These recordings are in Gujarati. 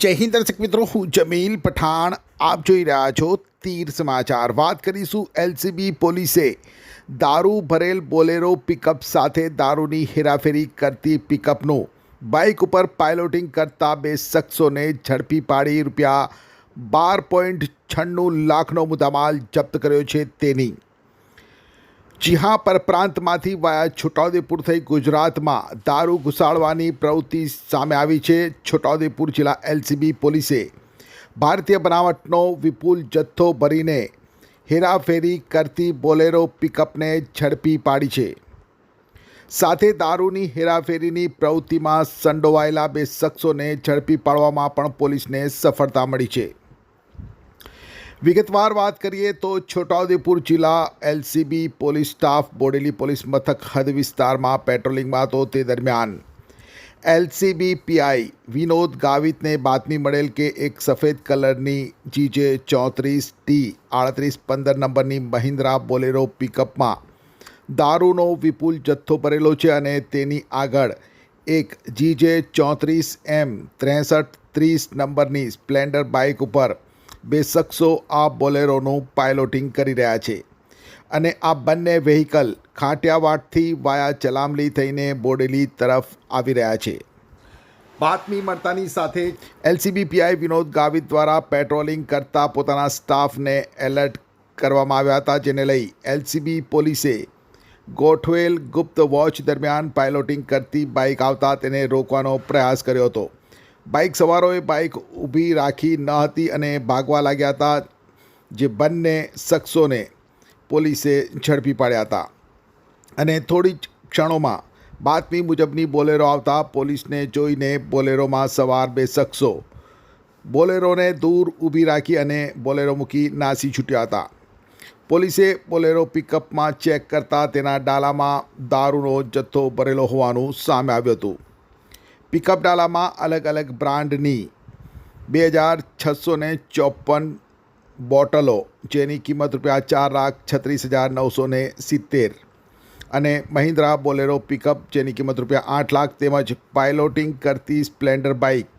જય હિન્દ દર્શક મિત્રો, હું જમીલ પઠાણ. આપ જોઈ રહ્યા છો તીર સમાચાર. વાત કરીશું એલસીબી પોલીસે. દારૂ ભરેલ બોલેરો પિકઅપ સાથે દારૂની હેરાફેરી કરતી પિકઅપનું બાઇક ઉપર પાયલોટિંગ કરતા બે શખ્સોને ઝડપી પાડી રૂપિયા બાર પોઈન્ટ છન્નું લાખનો મુદ્દામાલ જપ્ત કર્યો છે તેની. જી હા પરપ્રાંતમાંથી વાયા છોટાઉદેપુર થઈ ગુજરાતમાં દારૂ ઘુસાડવાની પ્રવૃત્તિ સામે આવી છે છોટાઉદેપુર જિલ્લા એલસીબી પોલીસે. ભારતીય બનાવટનો વિપુલ જથ્થો ભરીને હેરાફેરી કરતી બોલેરો પિકઅપને ઝડપી પાડી છે. સાથે દારૂની હેરાફેરીની પ્રવૃત્તિમાં સંડોવાયેલા બે શખ્સોને ઝડપી પાડવામાં પણ પોલીસને સફળતા મળી છે. વિગતવાર વાત કરીએ તો છોટાઉદેપુર જિલ્લા LCB police staff Bodeli police મથક હદ વિસ્તારમાં પેટ્રોલિંગમાં હતો તે દરમિયાન. એલસીબી પીઆઈ વિનોદ ગાવિતને બાતમી મળેલ કે એક સફેદ કલરની જીજે ચોત્રીસ ટી આડત્રીસ પંદર નંબરની મહિન્દ્રા બોલેરો પિકઅપમાં દારૂનો વિપુલ જથ્થો ભરેલો છે અને તેની આગળ એક જીજે ચોત્રીસ એમ ત્રેસઠ ત્રીસ નંબરની સ્પ્લેન્ડર બાઇક ઉપર બે શખ્સો આ બોલેરોનું પાયલોટિંગ કરી રહ્યા છે અને આ બંને વેહિકલ ખાંટિયાવાડથી વાયા ચલામલી થઈને બોડેલી તરફ આવી રહ્યા છે. બાતમી મળતાની સાથે એલસીબી પીઆઈ વિનોદ ગાવિત દ્વારા પેટ્રોલિંગ કરતા પોતાના સ્ટાફને એલર્ટ કરવામાં આવ્યા હતા, જેને લઈ એલસીબી પોલીસે ગોઠવેલ ગુપ્ત વોચ દરમિયાન પાયલોટિંગ કરતી બાઇક આવતા તેને રોકવાનો પ્રયાસ કર્યો હતો. બાઇક સવારોએ બાઇક ઊભી રાખી ન હતી અને ભાગવા લાગ્યા હતા, જે બંને શખ્સોને પોલીસે ઝડપી પાડ્યા હતા. અને થોડી જ ક્ષણોમાં બાતમી મુજબની બોલેરો આવતા પોલીસને જોઈને બોલેરોમાં સવાર બે શખ્સો બોલેરોને દૂર ઊભી રાખી અને બોલેરો મૂકી નાસી છૂટ્યા હતા. પોલીસે બોલેરો પિકઅપમાં ચેક કરતા તેના ડાલામાં દારૂનો જથ્થો ભરેલો હોવાનું સામે આવ્યું હતું. પિકઅપ ડાલામાં અલગ અલગ બ્રાન્ડની બે હજાર છસો ને ચોપન બોટલો, જેની કિંમત રૂપિયા ચાર લાખ છત્રીસ હજાર નવસો ને સિત્તેર. અને મહિન્દ્રા બોલેરો પિકઅપ, જેની કિંમત રૂપિયા આઠ લાખ તેમજ પાયલોટિંગ કરતી સ્પ્લેન્ડર બાઇક,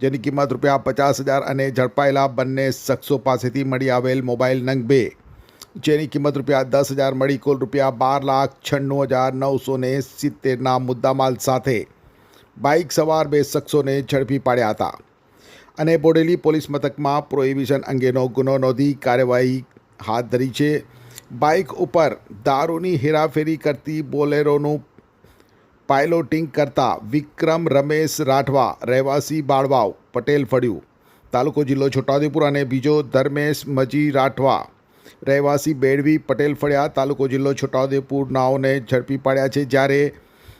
જેની કિંમત રૂપિયા પચાસ હજાર અને ઝડપાયેલા બંને શખ્સો પાસેથી મળી આવેલ મોબાઈલ નંગ બે, જેની કિંમત રૂપિયા દસ હજાર મળી કુલ રૂપિયા બાર લાખ છન્નું હજાર નવસો ને સિત્તેરના મુદ્દામાલ સાથે. બાઇક સવાર બે શખ્સોને ઝડપી પાડ્યા હતા અને બોડેલી પોલીસ મથકમાં પ્રોહિબિશન અંગેનો ગુનો નોંધી કાર્યવાહી હાથ ધરી છે. બાઇક ઉપર દારૂની હેરાફેરી કરતી બોલેરોનું પાયલોટિંગ કરતા વિક્રમ રમેશ રાઠવા, રહેવાસી બાળવાવ પટેલ ફળ્યું. તાલુકો જિલ્લો છોટાઉદેપુર અને બીજો ધર્મેશ મજી રાઠવા, રહેવાસી બેડવી પટેલ ફળ્યા. તાલુકો જિલ્લો છોટાઉદેપુર નાઓને ઝડપી પાડ્યા છે. જ્યારે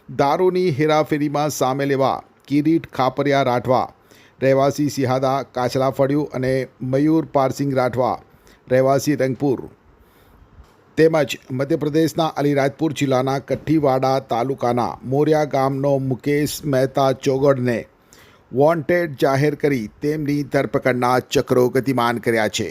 દારૂની હેરાફેરીમાં સામે લેવા કિરીટ ખાપરિયા રાઠવા, રહેવાસી સિહાદા કાચલા ફળિયું અને મયુર પારસિંગ રાઠવા, રહેવાસી રંગપુર. તેમજ મધ્યપ્રદેશના અલીરાજપુર જિલ્લાના કઠ્ઠીવાડા તાલુકાના મોરિયા ગામનો મુકેશ મહેતા ચોગડને વોન્ટેડ જાહેર કરી તેમની ધરપકડના ચક્રો ગતિમાન કર્યા છે.